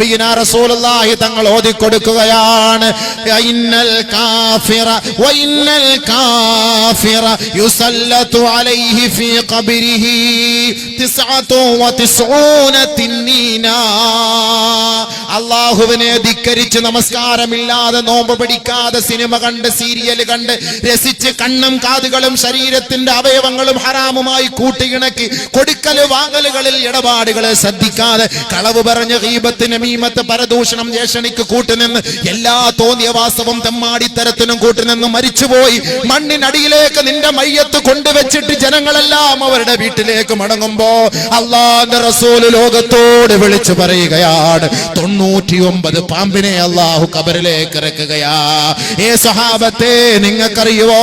നബിയിന റസൂലുള്ളാഹി തങ്ങൾ ഓതി കൊടുക്കുകയാണ് ഇന്നൽ കാഫിറ വഇന്നൽ കാഫിറ യുസല്ലതു അലൈഹി ഫീ ഖബരിഹി തിസ്അതു വതിസ്ഊന തിന്നീന. അള്ളാഹുവിനെ ധിക്കരിച്ച് നമസ്കാരമില്ലാതെ നോമ്പ് പിടിക്കാതെ സിനിമ കണ്ട് സീരിയൽ കണ്ട് രസിച്ച് കണ്ണും കാതുകളും ശരീരത്തിന്റെ അവയവങ്ങളും ഹറാമുമായി കൂട്ടിയിണക്കി കൊടുക്കൽ വാങ്ങലുകളിൽ ഇടപാടുകളെ ശ്രദ്ധിക്കാതെ കളവ് പറഞ്ഞ ഗീബത്തിന് മീമത്ത് പരദൂഷണം ജേഷണിക്ക് കൂട്ടുനിന്ന് എല്ലാ തോന്നിയവാസവും തെമ്മാടിത്തരത്തിനും കൂട്ടുനിന്ന് മരിച്ചുപോയി. മണ്ണിനടിയിലേക്ക് നിന്റെ മയ്യത്ത് കൊണ്ടുവച്ചിട്ട് ജനങ്ങളെല്ലാം അവരുടെ വീട്ടിലേക്ക് മടങ്ങുമ്പോ അള്ളാന്റെ റസൂൽ ലോകത്തോട് വിളിച്ചു പറയുകയാണ്. തൊണ്ണൂറ്റി ഒമ്പത് പാമ്പിനെ അള്ളാഹു കബറിലേക്ക് ഇറക്കുകയാ. ഏ സഹാബത്തെ നിങ്ങൾക്കറിയുവോ?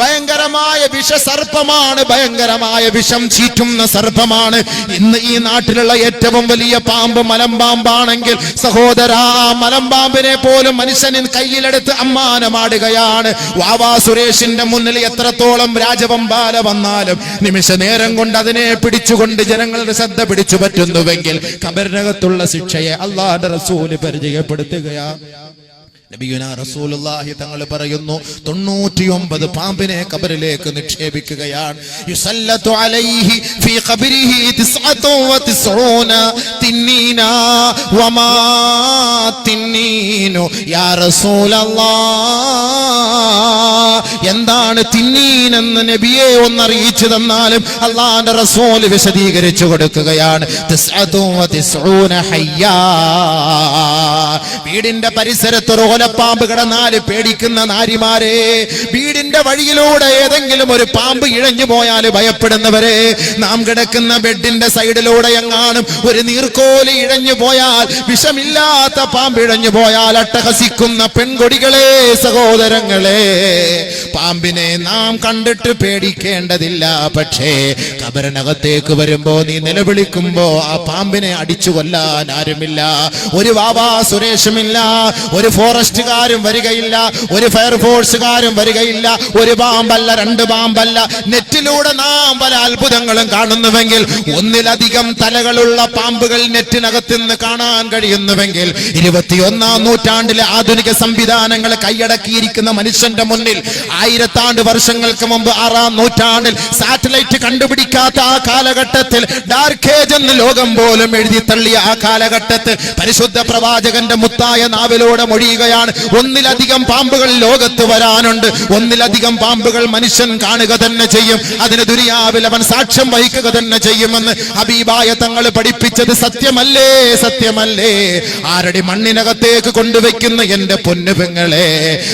ഭയങ്കരമായ വിഷസർപ്പമാണ് ഭയങ്കരമായ വിഷം ചീറ്റുന്ന സർപ്പമാണ്. ഇന്ന് ഈ നാട്ടിലുള്ള ഏറ്റവും വലിയ പാമ്പ് മലമ്പാമ്പാണെങ്കിൽ സഹോദരാ മലമ്പാമ്പിനെ പോലും മനുഷ്യനിൽ കയ്യിലെടുത്ത് അമ്മാനമാടുകയാണ്. വാവാ സുരേഷിന്റെ മുന്നിൽ എത്രത്തോളം രാജവമ്പാല വന്നാലും നിമിഷ നേരം കൊണ്ട് അതിനെ പിടിച്ചുകൊണ്ട് ജനങ്ങളുടെ ശ്രദ്ധ പിടിച്ചു പറ്റുന്നുവെങ്കിൽ കബറിനകത്തുള്ള ശിക്ഷയെ അള്ളാഹുന്റെ റസൂൽ പരിചയപ്പെടുത്തുകയാ നബിയുന റസൂലുള്ളാഹി തങ്ങൾ പറയുന്നു തൊണ്ണൂറ്റിയൊമ്പത് പാമ്പിനെ കബറിലേക്ക് നിക്ഷേപിക്കുകയാണ്. യുസല്ലത്തു അലൈഹി ഫീ ഖബരിഹി വ തിസ്ഊന തിന്നീന വമാ തിന്നീനു. യാ റസൂലല്ലാഹ് എന്താണ് തിന്നീനെന്ന് നബിയെ ഒന്ന് അറിയിച്ചു തന്നാലും അള്ളാന്റെ റസൂൽ വിശദീകരിച്ചു കൊടുക്കുകയാണ്. തിസ്അത്തു വതിസ്ഊന ഹയ്യാ. വീടിന്റെ പരിസരത്ത് ഒരു ഓലപ്പാമ്പ് കിടന്നാൽ പേടിക്കുന്ന നാരിമാരെ. വീടിന്റെ വഴിയിലൂടെ ഏതെങ്കിലും ഒരു പാമ്പ് ഇഴഞ്ഞു പോയാൽ ഭയപ്പെടുന്നവരെ നാം കിടക്കുന്ന ബെഡിന്റെ സൈഡിലൂടെ എങ്ങാനും ഒരു നീർക്കോലി ഇഴഞ്ഞു പോയാൽ വിഷമില്ലാത്ത പാമ്പ് ഇഴഞ്ഞു പോയാൽ അട്ടഹസിക്കുന്ന പെൺകൊടികളെ സഹോദരങ്ങളെ പാമ്പിനെ നാം കണ്ടിട്ട് പേടിക്കേണ്ടതില്ല. പക്ഷേ കബരനകത്തേക്ക് വരുമ്പോ നീ നിലവിളിക്കുമ്പോ ആ പാമ്പിനെ അടിച്ചു കൊല്ലാൻ ആരുമില്ല. ഒരു വാവാ സുരേഷുമില്ല ഒരു ഫോറസ്റ്റുകാരും വരികയില്ല ഒരു ഫയർഫോഴ്സുകാരും വരികയില്ല ഒരു പാമ്പല്ല രണ്ട് പാമ്പല്ല. നെറ്റിലൂടെ നാം പല അത്ഭുതങ്ങളും കാണുന്നുവെങ്കിൽ ഒന്നിലധികം തലകളുള്ള പാമ്പുകൾ നെറ്റിനകത്ത് നിന്ന് കാണാൻ കഴിയുന്നുവെങ്കിൽ ഇരുപത്തിയൊന്നാം നൂറ്റാണ്ടിലെ ആധുനിക സംവിധാനങ്ങൾ കൈയടക്കിയിരിക്കുന്ന മനുഷ്യന്റെ മുന്നിൽ ആയിരത്താണ്ട് വർഷങ്ങൾക്ക് മുമ്പ് ആറാം നൂറ്റാണ്ടിൽ സാറ്റലൈറ്റ് കണ്ടുപിടിക്കാത്ത ആ കാലഘട്ടത്തിൽ ഡാർക്കേജ് എന്ന് ലോകം പോലും എഴുതി തള്ളിയ ആ കാലഘട്ടത്തിൽ പരിശുദ്ധ പ്രവാചകന്റെ മുത്തായ നാവിലൂടെ മൊഴിയുകയാണ് ഒന്നിലധികം പാമ്പുകൾ ലോകത്ത് വരാനുണ്ട്. ഒന്നിലധികം പാമ്പുകൾ മനുഷ്യൻ കാണുക തന്നെ ചെയ്യും. അതിന് ദുരിയാവിൽ അവൻ സാക്ഷ്യം വഹിക്കുക തന്നെ ചെയ്യുമെന്ന് ഹബീബായ തങ്ങൾ പഠിപ്പിച്ചത് സത്യമല്ലേ സത്യമല്ലേ? ആരടി മണ്ണിനകത്തേക്ക് കൊണ്ടുവയ്ക്കുന്ന എന്റെ പൊന്നു പെങ്ങളെ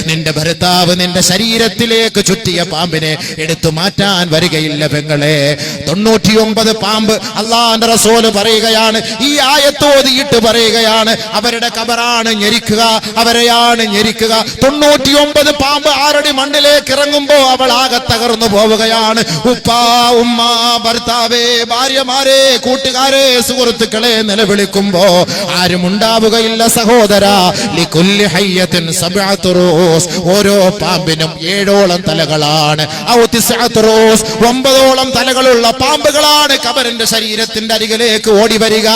നിന്റെ ഭർത്താവ് നിന്റെ ശരീരത്തിലേക്ക് ചുറ്റിയ പാമ്പിനെ എടുത്തു മാറ്റാൻ വരികയില്ല പെങ്ങളെ. തൊണ്ണൂറ്റിയൊമ്പത് പാമ്പ് അള്ളാന്റെ റസോൽ പറയുകയാണ്. ഈ ആയത്തോതിയിട്ട് പറയുകയാണ്. അവരുടെ കബറാണ് ഞെരിക്കുക. അവരെയാണ് ഞെരിക്കുക. തൊണ്ണൂറ്റിയൊമ്പത് പാമ്പ് ആരടി മണ്ണിലേക്ക് ഇറങ്ങുമ്പോ അവൾ ആകെ തകർന്നു പോവുകയാണ്. ഉപ്പാ ഉമ്മ ഭർത്താവേ ഭാര്യമാരെ കൂട്ടുകാരെ സുഹൃത്തുക്കളെ നിലവിളിക്കുമ്പോ ആരും ഉണ്ടാവുകയില്ല സഹോദര ഓരോ പാമ്പിനും ഏഴോളം തലകളാണ്. ഒമ്പതോളം തലകളുള്ള പാമ്പുകളാണ് കബറിന്റെ ശരീരത്തിന്റെ അരികിലേക്ക് ഓടി വരിക.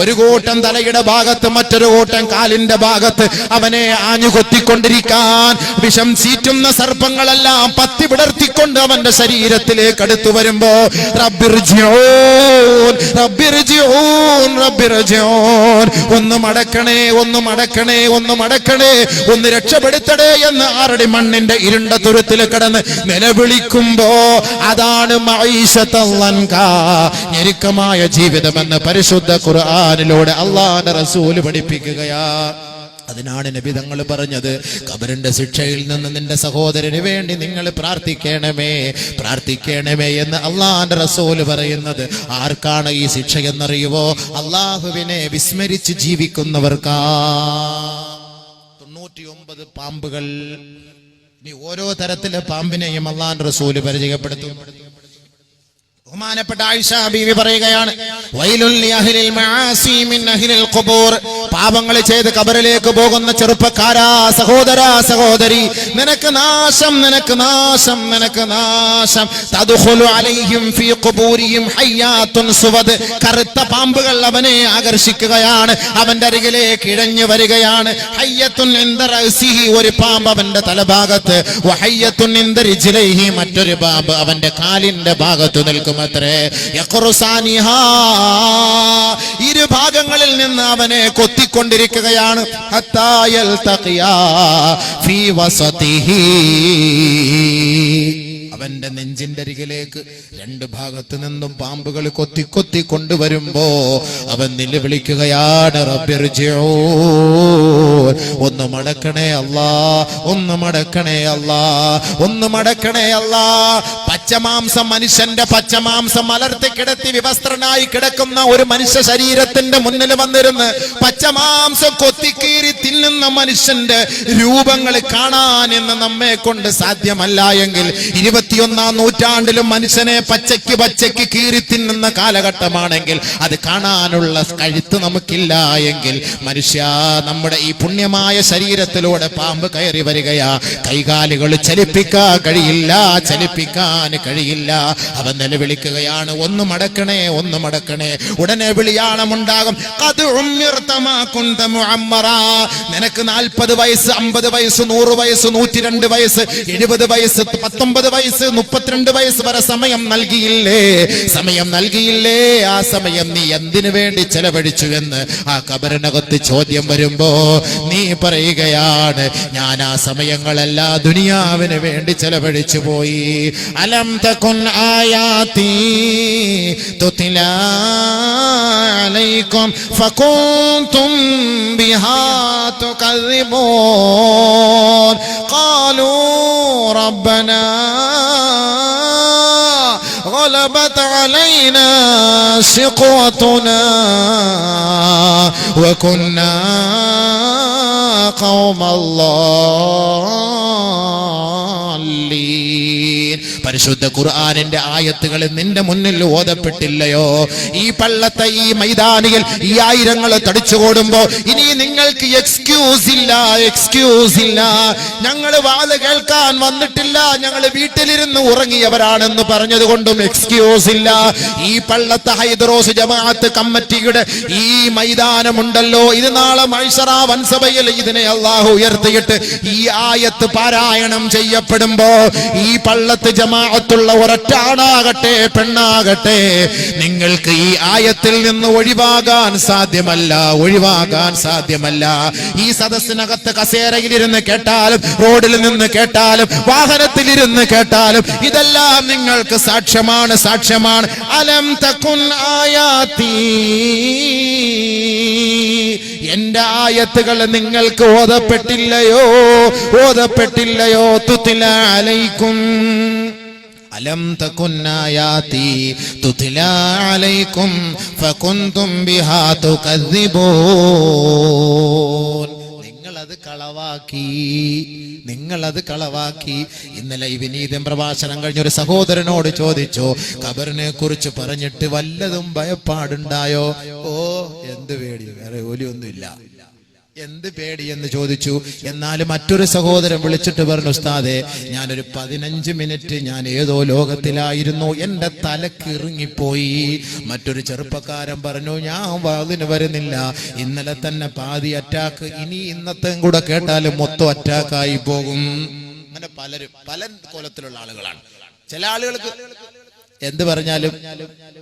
ഒരു കൂട്ടം തലയുടെ ഭാഗത്ത് മറ്റൊരു കൂട്ടം കാലിന്റെ ഭാഗത്ത് അവനെ ആഞ്ഞു കൊത്തിക്കൊണ്ടിരിക്കാൻ വിഷം സീറ്റുന്ന സർപ്പങ്ങളെല്ലാം പത്തി വിടർത്തിക്കൊണ്ട് അവന്റെ ശരീരത്തിലേക്ക് അടുത്തു വരുമ്പോ. ഒന്ന് മടക്കണേ ഒന്ന് മടക്കണേ ഒന്ന് മടക്കണേ ഒന്ന് രക്ഷപ്പെടുത്തണേ എന്ന് ആരുടെ മണ്ണിന്റെ ഇരുണ്ട തുരത്തിൽ കിടന്ന് നിലവിളിക്കുമ്പോ അതാണ്. ഞെരുക്കമായ ജീവിതമെന്ന് പരിശുദ്ധ ഖുർആനിലൂടെ അള്ളാന്റെ റസൂൽ പഠിപ്പിക്കുകയാ അതിനാണ് നബി തങ്ങൾ പറഞ്ഞത് കബറിന്റെ ശിക്ഷയിൽ നിന്ന് നിന്റെ സഹോദരന് വേണ്ടി നിങ്ങൾ പ്രാർത്ഥിക്കണമേ പ്രാർത്ഥിക്കണമേ എന്ന് അള്ളാഹാന്റെ റസൂൽ പറയുന്നത്. ആർക്കാണ് ഈ ശിക്ഷ എന്നറിയുവോ? അള്ളാഹുവിനെ വിസ്മരിച്ച് ജീവിക്കുന്നവർക്കാ. തൊണ്ണൂറ്റിയൊമ്പത് പാമ്പുകൾ. ഇനി ഓരോ തരത്തിലെ പാമ്പിനെയും അള്ളാഹാന്റെ റസൂൽ പരിചയപ്പെടുത്തും. ബഹുമാനപ്പെട്ട ആയിഷ ബീവി പറയുകയാണ് പാപങ്ങൾ ചെയ്ത് കബറിലേക്ക് പോകുന്ന ചെറുപ്പക്കാരാ സഹോദരാ സഹോദരി നിനക്ക് നാശം നിനക്ക് നാശം നിനക്ക് നാശം. കറുത്ത പാമ്പുകൾ അവനെ ആകർഷിക്കുകയാണ് അവന്റെ അരികിലേക്ക് ഇഴഞ്ഞു വരികയാണ്. ഒരു പാമ്പ് അവന്റെ തലഭാഗത്ത്. മറ്റൊരു പാമ്പ് അവന്റെ കാലിന്റെ ഭാഗത്ത് നിൽക്കുമത്രേ യഖ്റുസാനിഹാ ഇരു ഭാഗങ്ങളിൽ നിന്ന് അവനെ കൊത്തിക്കൊണ്ടിരിക്കുകയാണ്. അവന്റെ നെഞ്ചിന്റെ അരികിലേക്ക് രണ്ട് ഭാഗത്ത് നിന്നും പാമ്പുകൾ കൊത്തി കൊത്തി കൊണ്ടുവരുമ്പോ അവൻ നിലവിളിക്കുകയാണ്. ഒന്ന് മടക്കണേ അല്ലാ ഒന്ന് മടക്കണേ അല്ലാ ഒന്ന് മടക്കണേ അല്ലാ. പച്ചമാംസം മനുഷ്യന്റെ പച്ചമാംസം മലർത്തി കിടത്തി വിവസ്ത്രനായി കിടക്കുന്ന ഒരു മനുഷ്യ ശരീരത്തിന്റെ മുന്നിൽ വന്നിരുന്ന് പച്ചമാംസം കൊത്തിക്കീറി തിന്നുന്ന മനുഷ്യന്റെ രൂപങ്ങൾ കാണാൻ എന്ന് നമ്മെ കൊണ്ട് സാധ്യമല്ല എങ്കിൽ ഇരുപത്തിയൊന്നാം നൂറ്റാണ്ടിലും മനുഷ്യനെ പച്ചയ്ക്ക് പച്ചയ്ക്ക് കീറി തിന്നുന്ന കാലഘട്ടമാണെങ്കിൽ അത് കാണാനുള്ള കഴുത്ത് നമുക്കില്ല എങ്കിൽ മനുഷ്യ നമ്മുടെ ഈ പുണ്യമായ ശരീരത്തിലൂടെ പാമ്പ് കയറി വരികയാ. കൈകാലുകൾ ചലിപ്പിക്കാൻ കഴിയില്ല ചലിപ്പിക്കാൻ കഴിയില്ല. അവൻ നിലവിളിക്കുകയാണ് ഒന്ന് മടക്കണേ ഒന്ന് മടക്കണേ. ഉടനെ വിളിയാണമുണ്ടാകും. നിനക്ക് നാൽപ്പത് വയസ്സ് അമ്പത് വയസ്സ് നൂറ് വയസ്സ് നൂറ്റി രണ്ട് വയസ്സ് എഴുപത് വയസ്സ് പത്തൊമ്പത് വയസ്സ് മുപ്പത്തിരണ്ട് വയസ്സ് വരെ സമയം നൽകിയില്ലേ? സമയം നൽകിയില്ലേ? ആ സമയം നീ എന്തിനു വേണ്ടി ചെലവഴിച്ചു എന്ന് ആ കബറിനകത്ത് ചോദ്യം വരുമ്പോ നീ പറയുകയാണ് ഞാൻ ആ സമയങ്ങളെല്ലാം ദുനിയാവിന് വേണ്ടി ചെലവഴിച്ചു പോയി. അലം ألم تكن آياتي تتلى عليكم فكنتم بها تكذبون. قالوا ربنا غلبت علينا سقوتنا وكنا قوم الله പരിശുദ്ധ ഖുർആാനിന്റെ ആയത്തുകൾ നിന്റെ മുന്നിൽ ഓതപ്പെട്ടില്ലയോ? ഈ പള്ളത്തെ ഈ മൈതാനിയിൽ ഈ ആയിരങ്ങൾ തടിച്ചുകൂടുമ്പോ ഇനി നിങ്ങൾക്ക് എക്സ്ക്യൂസ് ഇല്ല എക്സ്ക്യൂസ് ഇല്ല. ഞങ്ങൾ വാത് കേൾക്കാൻ വന്നിട്ടില്ല ഞങ്ങൾ വീട്ടിലിരുന്ന് ഉറങ്ങിയവരാണെന്ന് പറഞ്ഞത് കൊണ്ടും എക്സ്ക്യൂസ് ഇല്ല. ഈ പള്ളത്തെ ഹൈദറോസ് ജമാഅത്ത് കമ്മിറ്റിയുടെ ഈ മൈതാനമുണ്ടല്ലോ. ഇത് നാളെ മൈസറ വൻസഭയിൽ ഇതിനെ അള്ളാഹു ഉയർത്തിയിട്ട് ഈ ആയത്ത് പാരായണം ചെയ്യപ്പെടുമ്പോ ഈ പള്ളത്ത് ജമാഅത്തുള്ള ഒരൊറ്റാണാകട്ടെ പെണ്ണാകട്ടെ. നിങ്ങൾക്ക് ഈ ആയത്തിൽ നിന്ന് ഒഴിവാകാൻ സാധ്യമല്ല ഒഴിവാകാൻ സാധ്യമല്ല. ഈ സദസ്സിനകത്ത് കസേരയിലിരുന്ന് കേട്ടാലും റോഡിൽ നിന്ന് കേട്ടാലും വാഹനത്തിലിരുന്ന് കേട്ടാലും ഇതെല്ലാം നിങ്ങൾക്ക് സാക്ഷ്യമാണ് സാക്ഷ്യമാണ്. അലം തക്കുൻ ആയാത്തി. എന്റെ ആയത്തുകൾ നിങ്ങൾക്ക് ഓതപ്പെട്ടില്ലയോ? ഓതപ്പെട്ടില്ലയോ? തുത്തില അലൈക്കും. അലം തകുന്നായാതി തുതില ഫകുന്തും ബിഹാ തുകദ്ദിബൂൻ. നിങ്ങളത് കളവാക്കി നിങ്ങളത് കളവാക്കി. ഇന്നലെ ഈ വിനീതം പ്രഭാഷണം കഴിഞ്ഞ ഒരു സഹോദരനോട് ചോദിച്ചു ഖബറിനെ കുറിച്ച് പറഞ്ഞിട്ട് വല്ലതും ഭയപ്പാടുണ്ടായോ? ഓ എന്ത് പേടി. വേറെ ഒലിയൊന്നുമില്ല. എന്ത് പേടി എന്ന് ചോദിച്ചു. എന്നാൽ മറ്റൊരു സഹോദരൻ വിളിച്ചിട്ട് പറഞ്ഞു ഉസ്താദെ ഞാനൊരു പതിനഞ്ച് മിനിറ്റ് ഞാൻ ഏതോ ലോകത്തിലായിരുന്നു. എന്റെ തലക്കിറങ്ങിപ്പോയി മറ്റൊരു ചെറുപ്പക്കാരൻ പറഞ്ഞു ഞാൻ വാതിന് വരുന്നില്ല. ഇന്നലെ തന്നെ പാതി അറ്റാക്ക്. ഇനി ഇന്നത്തെ കൂടെ കേട്ടാലും മൊത്തം അറ്റാക്കായി പോകും. അങ്ങനെ പലരും പല കോലത്തിലുള്ള ആളുകളാണ്. ചില ആളുകൾക്ക് എന്ത് പറഞ്ഞാലും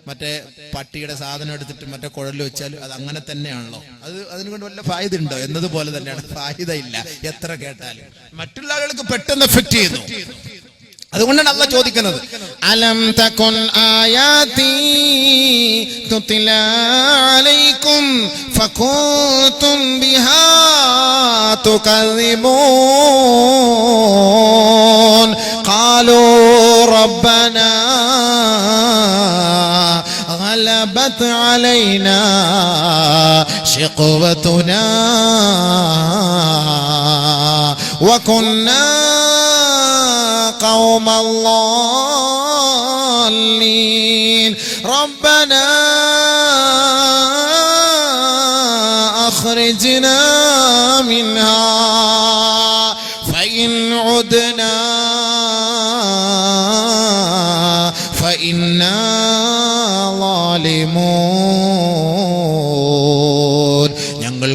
മറ്റേ പട്ടിയുടെ സാധനം എടുത്തിട്ട് മറ്റേ കുഴൽ വെച്ചാലും അത് അങ്ങനെ തന്നെയാണല്ലോ. അത് അതിനുകൊണ്ട് വല്ല ഫായുത ഉണ്ടോ എന്നതുപോലെ തന്നെയാണ്. ഫായുത ഇല്ല എത്ര കേട്ടാലും. മറ്റുള്ള ആളുകൾക്ക് പെട്ടെന്ന് എഫക്ട് ചെയ്യുന്നു. അതുകൊണ്ടാണ് അല്ല ചോദിക്കുന്നത്. ألم تكن آياتي تتلى عليكم فكنتم بها تكذبون؟ قالوا ربنا غلبت علينا شقوتنا وكنا قوم الله الضالين ربنا أخرجنا منها فإن عدنا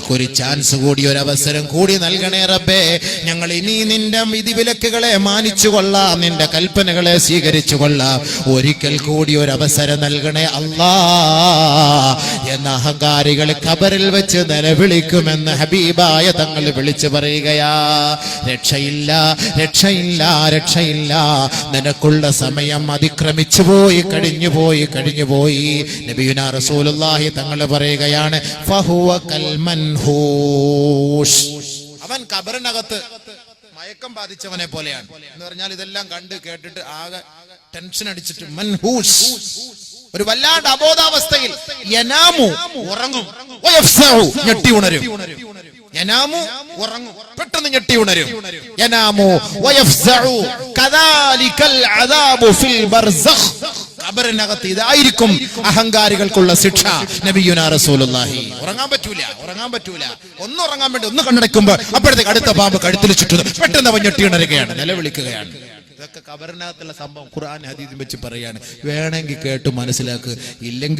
ഞങ്ങൾക്കൊരു ചാൻസ് കൂടി ഒരു അവസരം കൂടി നൽകണേ റബ്ബേ. ഞങ്ങൾ ഇനി നിന്റെ വിധിവിലക്കുകളെ മാനിച്ചു കൊള്ളാം നിന്റെ കൽപ്പനകളെ സ്വീകരിച്ചു കൊള്ളാം. ഒരിക്കൽ കൂടി ഒരു അവസരം നൽകണേ അല്ലാ. എന്ന അഹങ്കാരികൾ ഖബറിൽ വെച്ച് നിലവിളിക്കുമെന്ന് ഹബീബായ തങ്ങൾ വിളിച്ചു പറയുകയാ. രക്ഷയില്ല രക്ഷയില്ല രക്ഷയില്ല. നിനക്കുള്ള സമയം അതിക്രമിച്ചു പോയി കഴിഞ്ഞു പോയി കഴിഞ്ഞു പോയി. നബിയുന റസൂലുള്ളാഹി തങ്ങൾ പറയുകയാണ് ഫഹുവ കൽ അവൻ കബറിനകത്ത് മയക്കം ബാധിച്ചവനെ പോലെയാണ്. എന്ന് പറഞ്ഞാൽ ഇതെല്ലാം കണ്ട് കേട്ടിട്ട് ആകെ ടെൻഷൻ അടിച്ചിട്ട് മൻഹൂഷ് ഒരു വല്ലാണ്ട് അബോധാവസ്ഥയിൽ യനാമു ഉറങ്ങും. ഞെട്ടി ഉണരും. യനാമു ഉറങ്ങും. പെട്ടെന്ന് ഞെട്ടി ഉണരും. യനാമു അദാബു ഫിൽ ബർസഖ്. ഖബറിനകത്ത് ഇതായിരിക്കും അഹങ്കാരികൾക്കുള്ള ശിക്ഷ. നബിയുന റസൂലുള്ളാഹി. ഉറങ്ങാൻ പറ്റൂല ഉറങ്ങാൻ പറ്റൂല. ഒന്ന് ഉറങ്ങാൻ വേണ്ടി ഒന്ന് കണ്ണടയ്ക്കുമ്പോൾ അപ്പോഴത്തേക്ക് അടുത്ത പാമ്പ് കഴുത്തിൽ ചുറ്റുന്നു. പെട്ടെന്ന് അവൻ ഞെട്ടി ഉണരുകയാണ് നിലവിളിക്കുകയാണ്. ഇതൊക്കെ കബറിനകത്തുള്ള സംഭവം ഖുർആൻ ഹദീദും വെച്ച് പറയാണ്. വേണമെങ്കിൽ കേട്ട് മനസ്സിലാക്കുക ഇല്ലെങ്കിൽ